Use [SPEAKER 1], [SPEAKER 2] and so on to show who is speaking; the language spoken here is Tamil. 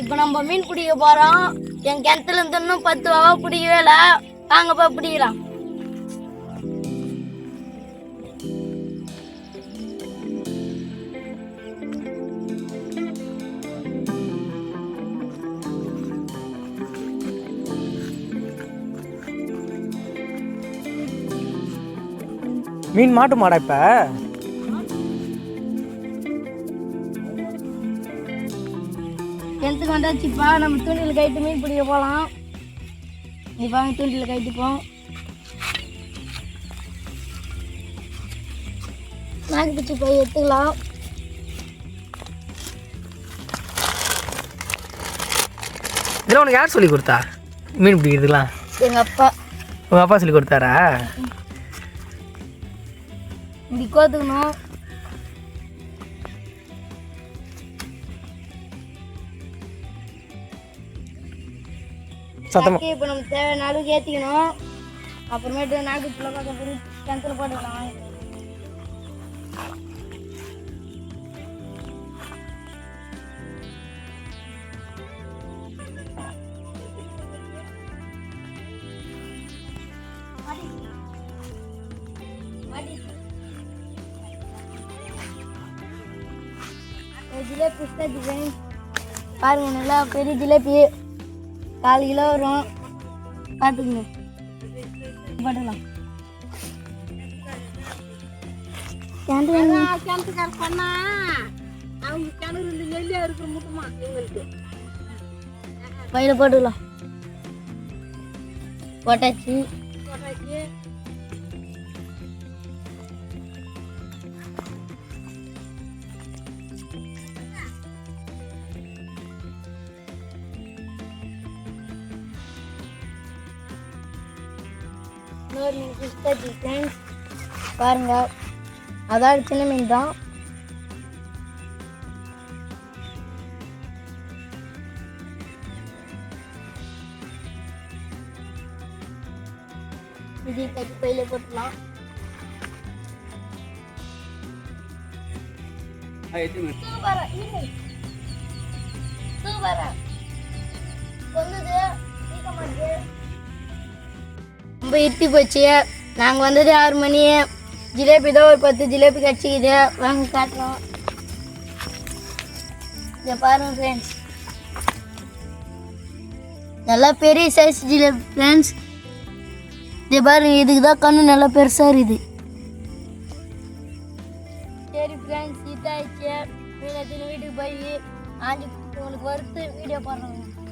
[SPEAKER 1] இப்போ நம்ம மீன் பிடிக்க போறோம். என் கிணத்துல இருந்து இன்னும் பத்து வாவா பிடிக்கவே இல்லை வாங்க போய் பிடிக்கலாம்.
[SPEAKER 2] மீன் மாட்டு மாடா இப்போ?
[SPEAKER 1] கிணத்துக்கு வந்தாச்சுப்பா. நம்ம தூண்டில் கைட்டு மீன் பிடிக்க போகலாம் நீ வாங்க தூண்டில் கைட்டுப்போம் நாக்கு போய் எடுத்துக்கலாம்.
[SPEAKER 2] இதெல்லாம் உனக்கு யார் சொல்லி கொடுத்தா? மீன் பிடிக்கிறதுலாம்
[SPEAKER 1] எங்கள் அப்பா.
[SPEAKER 2] உங்கள் அப்பா சொல்லி கொடுத்தாரா?
[SPEAKER 1] இப்படி கோத்துக்கணும்.
[SPEAKER 2] சத்தமா
[SPEAKER 1] இப்போ நம்ம தேவையான அளவுக்கு ஏற்றிக்கணும் அப்புறமேட்டு நாக்கு பிள்ளை கொஞ்சம் கிணத்துல போட்டுக்கலாம் ஒரு ஜிலேபி பாருங்க நல்லா பெரிய ஜிலேபி. கால் கிலோ வரும் பார்த்துக்குங்க போட்டுக்கலாம்
[SPEAKER 3] கிணத்துக்கார சொன்னா அவங்க கிணறு இந்த நெல்லியா இருக்கிற முட்டுமா? எங்களுக்கு
[SPEAKER 1] பையில போட்டுக்கலாம். போட்டாச்சு.
[SPEAKER 3] போட்டாச்சு.
[SPEAKER 1] இன்னொரு மீன் பிஸ்தா டிசைன் பாருங்க. அதாவது சின்ன மீன் தான். இது கட்டி பையில போட்டுக்கலாம். சூப்பரா. சூப்பரா இப்போ இட்டி போச்சு. நாங்கள் வந்தது ஆறு மணி. ஜிலேபி தான் ஒரு பத்து ஜிலேபி கிடச்சிக்குது. வாங்க காட்டுறோம். இதை பாருங்க ஃப்ரெண்ட்ஸ் நல்லா பெரிய சைஸ் ஜிலேபி ஃப்ரெண்ட்ஸ் இதை பாருங்க இதுக்கு தான் கண்ணு நல்லா பெருசாக இருக்குது. சரி ஃப்ரெண்ட்ஸ் இதாகிடுச்சு வீட்டுக்கு போய் ஆஞ்சு உங்களுக்கு வறுத்து வீடியோ பண்ணுறோம்